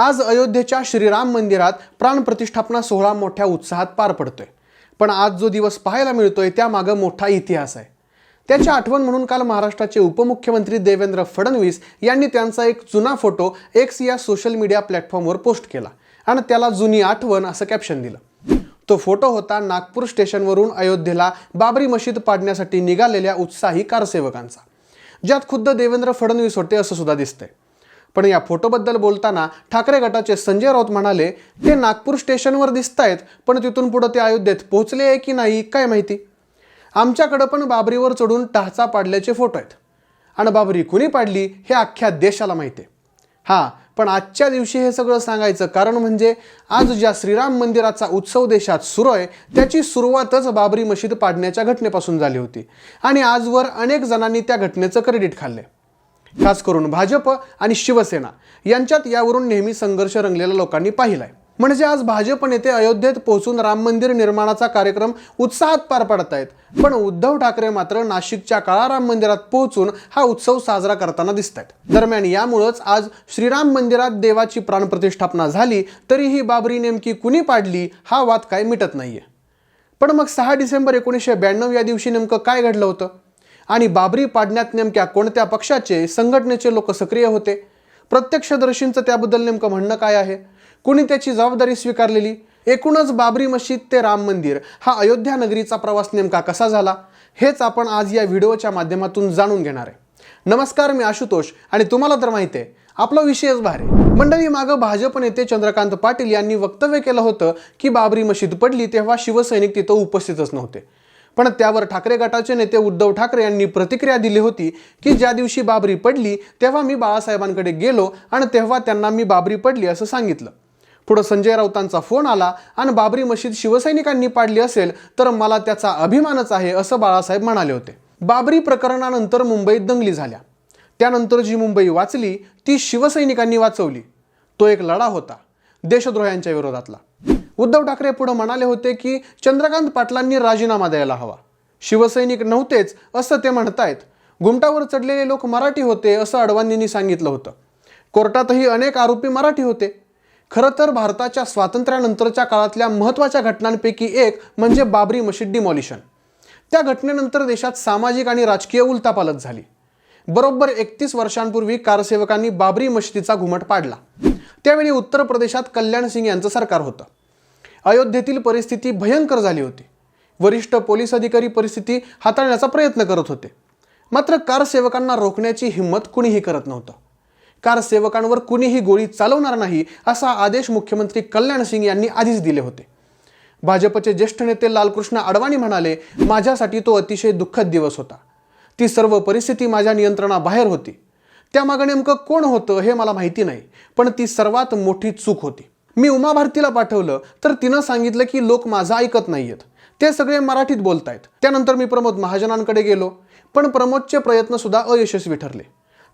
आज अयोध्येच्या श्रीराम मंदिरात प्राणप्रतिष्ठापना सोहळा मोठ्या उत्साहात पार पडतोय. पण आज जो दिवस पाहायला मिळतोय त्यामागं मोठा इतिहास आहे. त्याची आठवण म्हणून काल महाराष्ट्राचे उपमुख्यमंत्री देवेंद्र फडणवीस यांनी त्यांचा एक जुना फोटो एक्स या सोशल मीडिया प्लॅटफॉर्मवर पोस्ट केला आणि त्याला जुनी आठवण असं कॅप्शन दिलं. तो फोटो होता नागपूर स्टेशनवरून अयोध्येला बाबरी मशीद पाडण्यासाठी निघालेल्या उत्साही कारसेवकांचा. ज्यात खुद्द देवेंद्र फडणवीस होते असं सुद्धा दिसतंय. पण या फोटोबद्दल बोलताना ठाकरे गटाचे संजय राऊत म्हणाले ते नागपूर स्टेशनवर दिसत आहेत पण तिथून पुढं ते अयोध्येत पोहोचले आहे की नाही काय माहिती? आमच्याकडं पण बाबरीवर चढून टाचा पाडल्याचे फोटो आहेत. आणि बाबरी कुणी पाडली हे अख्ख्या देशाला माहिती आहे. हां पण आजच्या दिवशी हे सगळं सांगायचं कारण म्हणजे आज ज्या श्रीराम मंदिराचा उत्सव देशात सुरू आहे त्याची सुरुवातच बाबरी मशीद पाडण्याच्या घटनेपासून झाली होती. आणि आजवर अनेक जणांनी त्या घटनेचं क्रेडिट खाल्ले खास करून भाजप आणि शिवसेना यांच्यात यावरून नेहमी संघर्ष रंगलेला लोकांनी पाहिलाय. म्हणजे आज भाजप नेते अयोध्येत पोहोचून राम मंदिर निर्माणाचा कार्यक्रम उत्साहात पार पाडत आहेत पण उद्धव ठाकरे मात्र नाशिकच्या काळा राम मंदिरात पोहोचून हा उत्सव साजरा करताना दिसत आहेत दरम्यान यामुळंच आज श्रीराम मंदिरात देवाची प्राणप्रतिष्ठापना झाली तरी ही बाबरी नेमकी कुणी पाडली हा वाद काय मिटत नाहीये. पण मग सहा डिसेंबर एकोणीसशे ब्याण्णव या दिवशी नेमकं काय घडलं होतं? आणि बाबरी पाडण्यात नेमक्या कोणत्या पक्षाचे संघटनेचे लोक सक्रिय होते? प्रत्यक्षदर्शींचं त्याबद्दल नेमकं म्हणणं काय आहे? कुणी त्याची जबाबदारी स्वीकारलेली? एकूणच बाबरी मशीद ते राम मंदिर हा अयोध्या नगरीचा प्रवास नेमका कसा झाला? हेच आपण आज या व्हिडिओच्या माध्यमातून जाणून घेणार आहे. नमस्कार मी आशुतोष आणि तुम्हाला तर माहिती आहे आपला विषयच बाहेर आहे. मंडळी मागं भाजप नेते चंद्रकांत पाटील यांनी वक्तव्य केलं होतं की बाबरी मशीद पडली तेव्हा शिवसैनिक तिथं उपस्थितच नव्हते. पण त्यावर ठाकरे गटाचे नेते उद्धव ठाकरे यांनी प्रतिक्रिया दिली होती की ज्या दिवशी बाबरी पडली तेव्हा मी बाळासाहेबांकडे गेलो आणि तेव्हा त्यांना मी बाबरी पडली असं सांगितलं. पुढं संजय राऊतांचा फोन आला आणि बाबरी मशीद शिवसैनिकांनी पाडली असेल तर मला त्याचा अभिमानच आहे असं बाळासाहेब म्हणाले होते. बाबरी प्रकरणानंतर मुंबईत दंगली झाल्या. त्यानंतर जी मुंबई वाचली ती शिवसैनिकांनी वाचवली. तो एक लढा होता देशद्रोह्यांच्या विरोधातला. उद्धव ठाकरे पुढे म्हणाले होते की चंद्रकांत पाटलांनी राजीनामा द्यायला हवा. शिवसैनिक नव्हतेच असं ते म्हणतायत. घुमटावर चढलेले लोक मराठी होते असं अडवाणींनी सांगितलं होतं. कोर्टातही अनेक आरोपी मराठी होते. खरं तर भारताच्या स्वातंत्र्यानंतरच्या काळातल्या महत्त्वाच्या घटनांपैकी एक म्हणजे बाबरी मशीद डिमॉलिशन. त्या घटनेनंतर देशात सामाजिक आणि राजकीय उलतापालत झाली. बरोबर एकतीस वर्षांपूर्वी कारसेवकांनी बाबरी मशिदीचा घुमट पाडला. त्यावेळी उत्तर प्रदेशात कल्याण सिंग यांचं सरकार होतं. अयोध्येतील परिस्थिती भयंकर झाली होती. वरिष्ठ पोलीस अधिकारी परिस्थिती हाताळण्याचा प्रयत्न करत होते. मात्र कारसेवकांना रोखण्याची हिंमत कुणीही करत नव्हतं. कारसेवकांवर कुणीही गोळी चालवणार नाही असा आदेश मुख्यमंत्री कल्याण सिंग यांनी आधीच दिले होते. भाजपचे ज्येष्ठ नेते लालकृष्ण अडवाणी म्हणाले माझ्यासाठी तो अतिशय दुःखद दिवस होता. ती सर्व परिस्थिती माझ्या नियंत्रणाबाहेर होती. त्यामागं नेमकं कोण होतं हे मला माहिती नाही पण ती सर्वात मोठी चूक होती. मी उमा भारतीला पाठवलं तर तिनं सांगितलं की लोक माझं ऐकत नाहीयेत. ते सगळे मराठीत बोलतायत. त्यानंतर मी प्रमोद महाजनांकडे गेलो पण प्रमोदचे प्रयत्नसुद्धा अयशस्वी ठरले.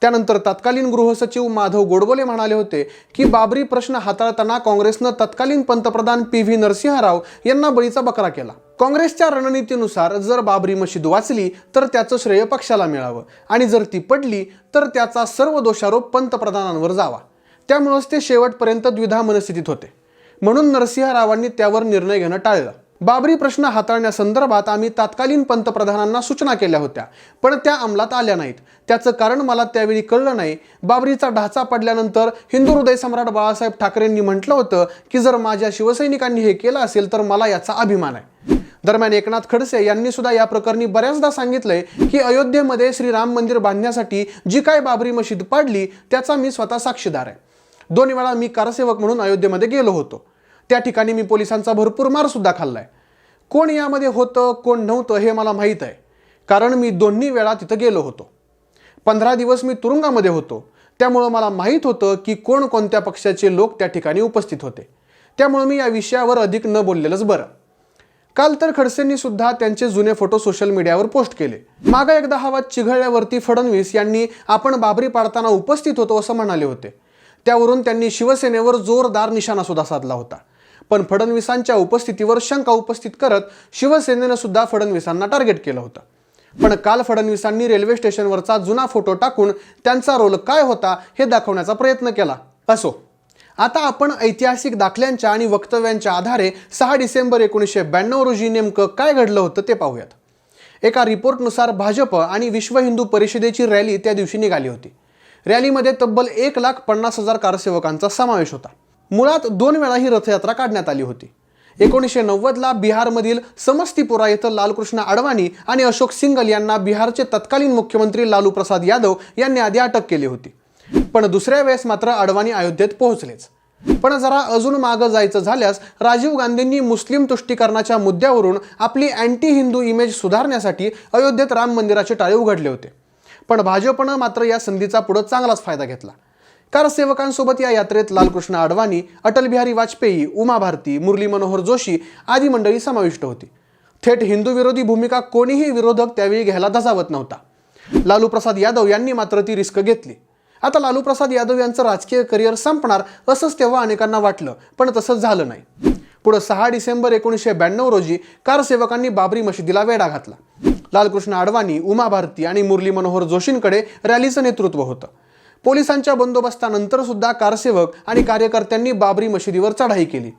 त्यानंतर तत्कालीन गृहसचिव माधव गोडबोले म्हणाले होते की बाबरी प्रश्न हाताळताना काँग्रेसनं तत्कालीन पंतप्रधान पी व्ही नरसिंहराव यांना बळीचा बकरा केला. काँग्रेसच्या रणनीतीनुसार जर बाबरी मशीद वाचली तर त्याचं श्रेय पक्षाला मिळावं. आणि जर ती पडली तर त्याचा सर्व दोषारोप पंतप्रधानांवर जावा. त्यामुळेच ते शेवटपर्यंत द्विधा मनस्थितीत होते. म्हणून नरसिंहरावांनी त्यावर निर्णय घेणं टाळलं. बाबरी प्रश्न हाताळण्यासंदर्भात आम्ही तत्कालीन पंतप्रधानांना सूचना केल्या होत्या पण त्या अंमलात आल्या नाहीत. त्याचं कारण मला त्यावेळी कळलं नाही. बाबरीचा ढाचा पडल्यानंतर हिंदू हृदय सम्राट बाळासाहेब ठाकरेंनी म्हटलं होतं की जर माझ्या शिवसैनिकांनी हे केलं असेल तर मला याचा अभिमान आहे. दरम्यान एकनाथ खडसे यांनी सुद्धा या प्रकरणी बऱ्याचदा सांगितलंय की अयोध्येमध्ये श्रीराम मंदिर बांधण्यासाठी जी काय बाबरी मशीद पाडली त्याचा मी स्वतः साक्षीदार आहे. दोन वेळा मी कारसेवक म्हणून अयोध्येमध्ये गेलो होतो. त्या ठिकाणी मी पोलिसांचा भरपूर मार सुद्धा खाल्लाय. कोण यामध्ये होतं कोण नव्हतं हे मला माहीत आहे. कारण मी दोन्ही वेळा तिथं गेलो होतो. पंधरा दिवस मी तुरुंगामध्ये होतो. त्यामुळं मला माहीत होतं की कोण कोणत्या पक्षाचे लोक त्या ठिकाणी उपस्थित होते. त्यामुळं मी या विषयावर अधिक न बोललेलंच बरं. काल तर खडसेंनी सुद्धा त्यांचे जुने फोटो सोशल मीडियावर पोस्ट केले. मागा एकदा हवा चिघळल्यावरती फडणवीस यांनी आपण बाबरी पाडताना उपस्थित होतो असं म्हणाले होते. त्यावरून त्यांनी शिवसेनेवर जोरदार निशाणा सुद्धा साधला होता. पण फडणवीसांच्या उपस्थितीवर शंका उपस्थित करत शिवसेनेनं सुद्धा फडणवीसांना टार्गेट केलं होतं. पण काल फडणवीसांनी रेल्वे स्टेशनवरचा जुना फोटो टाकून त्यांचा रोल काय होता हे दाखवण्याचा प्रयत्न केला. असो. आता आपण ऐतिहासिक दाखल्यांच्या आणि वक्तव्यांच्या आधारे सहा डिसेंबर एकोणीसशे ब्याण्णव रोजी नेमकं काय घडलं होतं ते पाहूयात. एका रिपोर्टनुसार भाजप आणि विश्व हिंदू परिषदेची रॅली त्या दिवशी निघाली होती. रॅलीमध्ये तब्बल एक लाख पन्नास हजार कारसेवकांचा समावेश होता. मुळात दोन वेळा ही रथयात्रा काढण्यात आली होती. एकोणीसशे नव्वदला बिहारमधील समस्तीपुरा येथं लालकृष्ण अडवाणी आणि अशोक सिंगल यांना बिहारचे तत्कालीन मुख्यमंत्री लालू प्रसाद यादव यांनी आधी अटक केली होती. पण दुसऱ्या वेळेस मात्र अडवाणी अयोध्येत पोहोचलेच. पण जरा अजून मागं जायचं झाल्यास राजीव गांधींनी मुस्लिम तुष्टीकरणाच्या मुद्द्यावरून आपली अँटी हिंदू इमेज सुधारण्यासाठी अयोध्येत राम मंदिराचे टाळे उघडले होते. पण भाजपनं मात्र या संधीचा पुढं चांगलाच फायदा घेतला. कारसेवकांसोबत या यात्रेत लालकृष्ण अडवाणी अटल बिहारी वाजपेयी उमा भारती मुरली मनोहर जोशी आदी मंडळी समाविष्ट होती. थेट हिंदू विरोधी भूमिका कोणीही विरोधक त्यावेळी घ्यायला धजावत नव्हता. लालू प्रसाद यादव यांनी मात्र ती रिस्क घेतली. आता लालू प्रसाद यादव यांचं राजकीय करिअर संपणार असंच तेव्हा अनेकांना वाटलं पण तसंच झालं नाही. पुढं सहा डिसेंबर एकोणीसशे ब्याण्णव रोजी कारसेवकांनी बाबरी मशिदीला वेढा घातला. लालकृष्ण अडवाणी उमा भारती आणि मुरली मनोहर जोशींकडे रॅलीचं नेतृत्व होतं. पोलिसांच्या बंदोबस्तानंतर सुद्धा कारसेवक आणि कार्यकर्त्यांनी बाबरी मशिदीवर चढाई केली.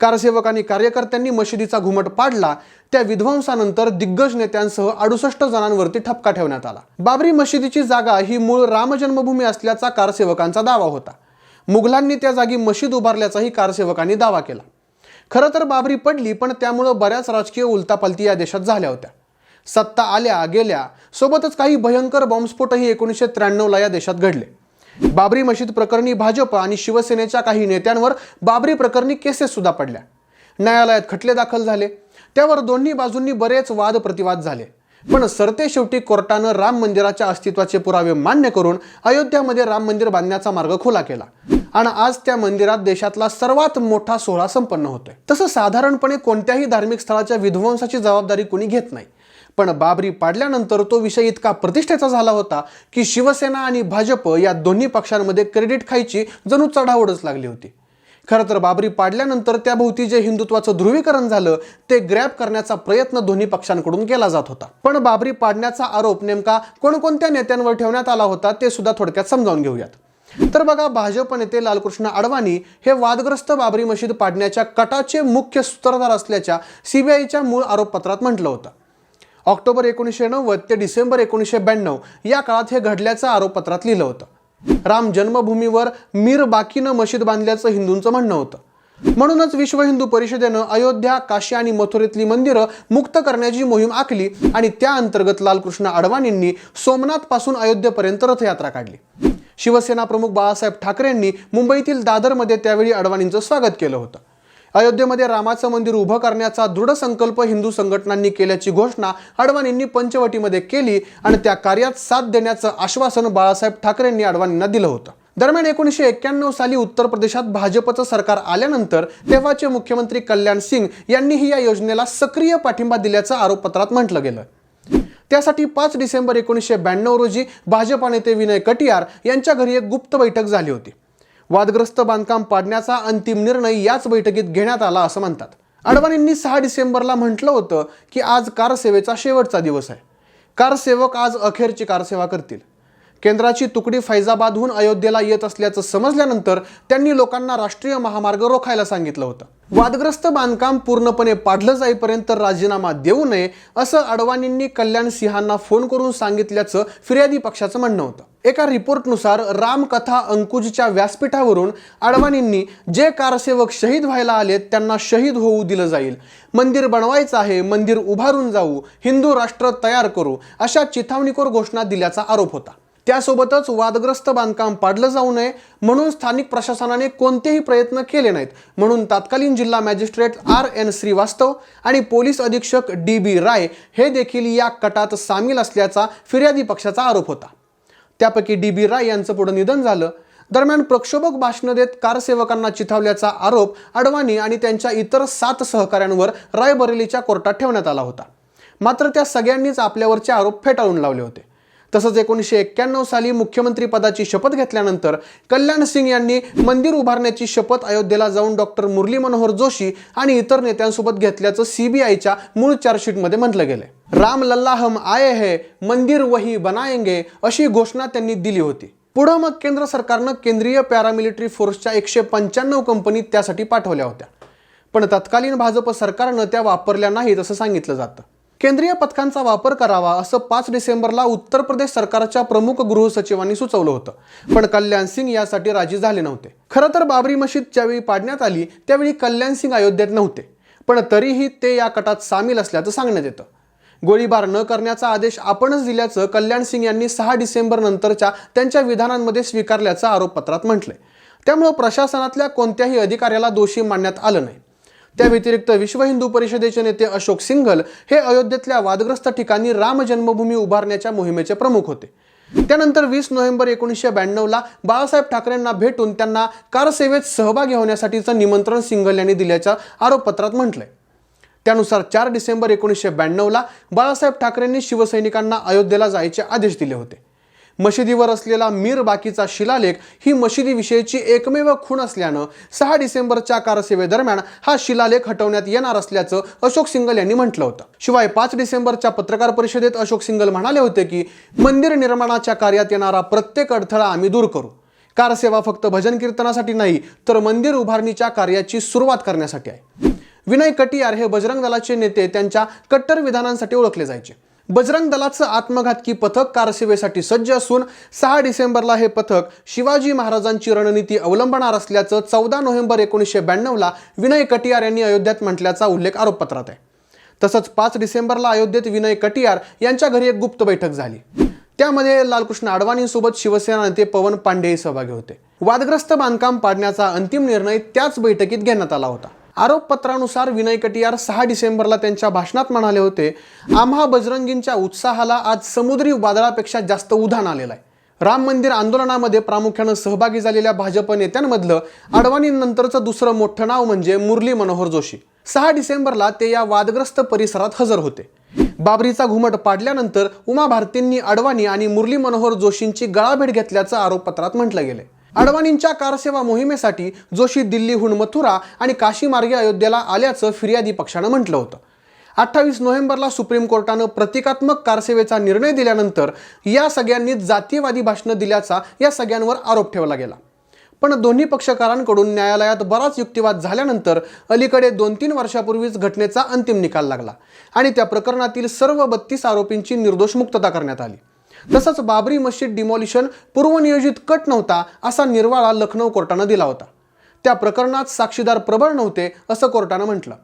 कारसेवक आणि कार्यकर्त्यांनी मशिदीचा घुमट पाडला त्या विध्वंसानंतर दिग्गज नेत्यांसह अडुसष्ट जणांवरती ठपका ठेवण्यात आला. बाबरी मशिदीची जागा ही मूळ रामजन्मभूमी असल्याचा कारसेवकांचा दावा होता. मुघलांनी त्या जागी मशीद उभारल्याचाही कारसेवकांनी दावा केला. खरं तर बाबरी पडली पण त्यामुळं बऱ्याच राजकीय उलतापालती या देशात झाल्या होत्या. सत्ता आल्या गेल्या सोबतच काही भयंकर बॉम्बस्फोटही एकोणीसशे त्र्याण्णवला या देशात घडले. बाबरी मशीद प्रकरणी भाजप आणि शिवसेनेच्या काही नेत्यांवर बाबरी प्रकरणी केसेस सुद्धा पडल्या. न्यायालयात खटले दाखल झाले. त्यावर दोन्ही बाजूंनी बरेच वाद प्रतिवाद झाले. पण सरते शेवटी कोर्टानं राम मंदिराच्या अस्तित्वाचे पुरावे मान्य करून अयोध्यामध्ये राम मंदिर बांधण्याचा मार्ग खुला केला. आणि आज त्या मंदिरात देशातला सर्वात मोठा सोहळा संपन्न होतोय. तसं साधारणपणे कोणत्याही धार्मिक स्थळाच्या विध्वंसाची जबाबदारी कुणी घेत नाही. पण बाबरी पाडल्यानंतर तो विषय इतका प्रतिष्ठेचा झाला होता की शिवसेना आणि भाजप या दोन्ही पक्षांमध्ये क्रेडिट खायची जणू चढाओढच लागली होती. खरं तर बाबरी पाडल्यानंतर त्याभोवती जे हिंदुत्वाचं ध्रुवीकरण झालं ते ग्रॅप करण्याचा प्रयत्न दोन्ही पक्षांकडून केला जात होता. पण बाबरी पाडण्याचा आरोप नेमका कोणकोणत्या नेत्यांवर ठेवण्यात आला होता ते सुद्धा थोडक्यात समजावून घेऊयात. तर बघा भाजप नेते लालकृष्ण अडवाणी हे वादग्रस्त बाबरी मशीद पाडण्याच्या कटाचे मुख्य सूत्रधार असल्याच्या सीबीआयच्या मूळ आरोपपत्रात म्हटलं होतं. ऑक्टोबर एकोणीसशे नव्वद ते डिसेंबर एकोणीसशे ब्याण्णव या काळात हे घडल्याचं आरोपपत्रात लिहिलं होतं. राम जन्मभूमीवर मीर बाकीनं मशीद बांधल्याचं हिंदूंचं म्हणणं होतं. म्हणूनच विश्व हिंदू परिषदेनं अयोध्या काशी आणि मथुरेतली मंदिरं मुक्त करण्याची मोहीम आखली आणि त्या अंतर्गत लालकृष्ण अडवाणींनी सोमनाथपासून अयोध्येपर्यंत रथयात्रा काढली. शिवसेना प्रमुख बाळासाहेब ठाकरेंनी मुंबईतील दादरमध्ये त्यावेळी अडवाणींचं स्वागत केलं होतं. अयोध्येमध्ये रामाचं मंदिर उभं करण्याचा दृढ संकल्प हिंदू संघटनांनी केल्याची घोषणा अडवाणींनी पंचवटीमध्ये केली आणि त्या कार्यात साथ देण्याचं आश्वासन बाळासाहेब ठाकरेंनी अडवाणींना दिलं होतं. दरम्यान एकोणीसशे एक्क्याण्णव साली उत्तर प्रदेशात भाजपचं सरकार आल्यानंतर तेव्हाचे मुख्यमंत्री कल्याण सिंग यांनीही या योजनेला सक्रिय पाठिंबा दिल्याचं आरोपपत्रात म्हटलं गेलं. त्यासाठी पाच डिसेंबर एकोणीसशे ब्याण्णव रोजी भाजपा नेते विनय कटियार यांच्या घरी एक गुप्त बैठक झाली होती. वादग्रस्त बांधकाम पाडण्याचा अंतिम निर्णय याच बैठकीत घेण्यात आला असं म्हणतात. अडवाणींनी सहा डिसेंबरला म्हटलं होतं की आज कारसेवेचा शेवटचा दिवस आहे. कारसेवक आज अखेरची कारसेवा करतील. केंद्राची तुकडी फैजाबादहून अयोध्येला येत असल्याचं समजल्यानंतर त्यांनी लोकांना राष्ट्रीय महामार्ग रोखायला सांगितलं होतं. वादग्रस्त बांधकाम पूर्णपणे पाडलं जाईपर्यंत राजीनामा देऊ नये असं अडवाणींनी कल्याण सिंहांना फोन करून सांगितल्याचं फिर्यादी पक्षाचं म्हणणं होतं. एका रिपोर्टनुसार रामकथा अंकुजच्या व्यासपीठावरून अडवाणींनी जे कारसेवक शहीद व्हायला आलेत त्यांना शहीद होऊ दिलं जाईल. मंदिर बनवायचं आहे मंदिर उभारून जाऊ हिंदू राष्ट्र तयार करू अशा चिथावणीखोर घोषणा दिल्याचा आरोप होता. त्यासोबतच वादग्रस्त बांधकाम पाडलं जाऊ नये म्हणून स्थानिक प्रशासनाने कोणतेही प्रयत्न केले नाहीत. म्हणून तत्कालीन जिल्हा मॅजिस्ट्रेट आर एन श्रीवास्तव आणि पोलीस अधीक्षक डी बी राय हे देखील या कटात सामील असल्याचा फिर्यादी पक्षाचा आरोप होता. त्यापैकी डी बी राय यांचं पुढे निधन झालं. दरम्यान प्रक्षोभक भाषणं देत कारसेवकांना चिथावल्याचा आरोप अडवाणी आणि त्यांच्या इतर सात सहकाऱ्यांवर रायबरेलीच्या कोर्टात ठेवण्यात आला होता. मात्र त्या सगळ्यांनीच आपल्यावरचे आरोप फेटाळून लावले होते. तसंच एकोणीसशे एक्क्याण्णव साली मुख्यमंत्री पदाची शपथ घेतल्यानंतर कल्याण सिंग यांनी मंदिर उभारण्याची शपथ अयोध्येला जाऊन डॉक्टर मुरली मनोहर जोशी आणि इतर नेत्यांसोबत घेतल्याचं सीबीआयच्या मूळ चार्जशीटमध्ये म्हटलं गेलंय. राम लल्ला हम आये है मंदिर वही बनाएंगे अशी घोषणा त्यांनी दिली होती. पुढं मग केंद्र सरकारनं केंद्रीय पॅरामिलिटरी फोर्सच्या एकशे पंच्याण्णव कंपनी त्यासाठी पाठवल्या होत्या. पण तत्कालीन भाजप सरकारनं त्या वापरल्या नाहीत असं सांगितलं जातं. केंद्रीय पथकांचा वापर करावा असं पाच डिसेंबरला उत्तर प्रदेश सरकारच्या प्रमुख गृहसचिवांनी सुचवलं होतं. पण कल्याण सिंग यासाठी राजी झाले नव्हते. खरं तर बाबरी मशीद ज्यावेळी पाडण्यात आली त्यावेळी कल्याण सिंग अयोध्येत नव्हते. पण तरीही ते या कटात सामील असल्याचं सांगण्यात येतं. गोळीबार न करण्याचा आदेश आपणच दिल्याचं कल्याण सिंग यांनी सहा डिसेंबर नंतरच्या त्यांच्या विधानांमध्ये स्वीकारल्याचं आरोपपत्रात म्हटलंय. त्यामुळं प्रशासनातल्या कोणत्याही अधिकाऱ्याला दोषी मानण्यात आलं नाही. त्या व्यतिरिक्त विश्व हिंदू परिषदेचे नेते अशोक सिंघल हे अयोध्येतल्या वादग्रस्त ठिकाणी राम जन्मभूमी उभारण्याच्या मोहिमेचे प्रमुख होते. त्यानंतर वीस नोव्हेंबर एकोणीसशे ब्याण्णवला बाळासाहेब ठाकरेंना भेटून त्यांना कारसेवेत सहभागी होण्यासाठीचं निमंत्रण सिंघल यांनी दिल्याच्या आरोपपत्रात म्हटलंय. त्यानुसार चार डिसेंबर एकोणीसशे ब्याण्णवला बाळासाहेब ठाकरेंनी शिवसैनिकांना अयोध्येला जायचे आदेश दिले होते. मशिदीवर असलेला मीर बाकीचा शिलालेख ही मशिदीविषयीची एकमेव खूण असल्यानं सहा डिसेंबरच्या कारसेवेदरम्यान हा शिलालेख हटवण्यात येणार असल्याचं अशोक सिंगल यांनी म्हटलं होतं. शिवाय पाच डिसेंबरच्या पत्रकार परिषदेत अशोक सिंगल म्हणाले होते की मंदिर निर्माणाच्या कार्यात येणारा प्रत्येक अडथळा आम्ही दूर करू. कारसेवा फक्त भजन कीर्तनासाठी नाही तर मंदिर उभारणीच्या कार्याची सुरुवात करण्यासाठी आहे. विनय कटियार हे बजरंग दलाचे नेते त्यांच्या कट्टर विधानांसाठी ओळखले जायचे. बजरंग दलाचं आत्मघातकी पथक कारसेवेसाठी सज्ज असून सहा डिसेंबरला हे पथक शिवाजी महाराजांची रणनीती अवलंबणार असल्याचं चौदा नोव्हेंबर एकोणीसशे ब्याण्णवला विनय कटियार यांनी अयोध्येत म्हटल्याचा उल्लेख आरोपपत्रात आहे. तसंच पाच डिसेंबरला अयोध्येत विनय कटियार यांच्या घरी एक गुप्त बैठक झाली. त्यामध्ये लालकृष्ण अडवाणींसोबत शिवसेना नेते पवन पांडेही सहभागी होते. वादग्रस्त बांधकाम पाडण्याचा अंतिम निर्णय त्याच बैठकीत घेण्यात आला होता. आरोपपत्रानुसार विनय कटियार सहा डिसेंबरला त्यांच्या भाषणात म्हणाले होते आम्हा बजरंगींच्या उत्साहाला आज समुद्री वादळापेक्षा जास्त उधाण आलेलं आहे. राम मंदिर आंदोलनामध्ये प्रामुख्यानं सहभागी झालेल्या भाजप नेत्यांमधलं अडवाणींनंतरचं दुसरं मोठं नाव म्हणजे मुरली मनोहर जोशी. सहा डिसेंबरला ते या वादग्रस्त परिसरात हजर होते. बाबरीचा घुमट पाडल्यानंतर उमा भारतींनी अडवाणी आणि मुरली मनोहर जोशींची गळाभेट घेतल्याचं आरोपपत्रात म्हटलं गेलंय. अडवाणींच्या कारसेवा मोहिमेसाठी जोशी दिल्लीहून मथुरा आणि काशीमार्गे अयोध्येला आल्याचं फिर्यादी पक्षानं म्हटलं होतं. अठ्ठावीस नोव्हेंबरला सुप्रीम कोर्टानं प्रतिकात्मक कारसेवेचा निर्णय दिल्यानंतर या सगळ्यांनी जातीयवादी भाषणं दिल्याचा या सगळ्यांवर आरोप ठेवला गेला. पण दोन्ही पक्षकारांकडून न्यायालयात बराच युक्तिवाद झाल्यानंतर अलीकडे दोन तीन वर्षापूर्वीच घटनेचा अंतिम निकाल लागला आणि त्या प्रकरणातील सर्व बत्तीस आरोपींची निर्दोष मुक्तता करण्यात आली. तसंच बाबरी मशीद डिमॉलिशन पूर्वनियोजित कट नव्हता असा निर्वाळा लखनौ कोर्टानं दिला होता. त्या प्रकरणात साक्षीदार प्रबळ नव्हते असं कोर्टानं म्हटलं.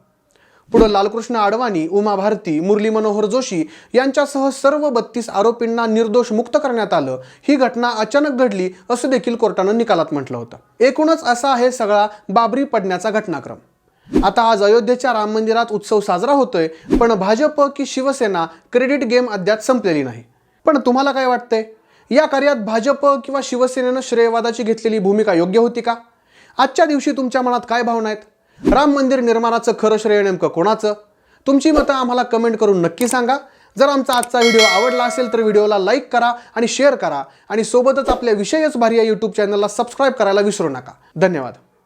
पुढं लालकृष्ण आडवाणी उमा भारती मुरली मनोहर जोशी यांच्यासह सर्व बत्तीस आरोपींना निर्दोष मुक्त करण्यात आलं. ही घटना अचानक घडली असं देखील कोर्टानं निकालात म्हटलं होतं. एकूणच असा आहे सगळा बाबरी पडण्याचा घटनाक्रम. आता आज अयोध्येच्या राम मंदिरात उत्सव साजरा होतोय पण भाजप की शिवसेना क्रेडिट गेम अद्याप संपलेली नाही. पण तुम्हाला काय वाटतंय? या कार्यात भाजप किंवा शिवसेनेनं श्रेयवादाची घेतलेली भूमिका योग्य होती का? आजच्या दिवशी तुमच्या मनात काय भावना आहेत? राम मंदिर निर्माणाचं खरं श्रेय नेमकं कोणाचं? तुमची मतं आम्हाला कमेंट करून नक्की सांगा. जर आमचा आजचा व्हिडिओ आवडला असेल तर व्हिडिओला लाईक करा आणि शेअर करा. आणि सोबतच आपल्या विषयच भारी या यूट्यूब चॅनलला सबस्क्राईब करायला विसरू नका. धन्यवाद.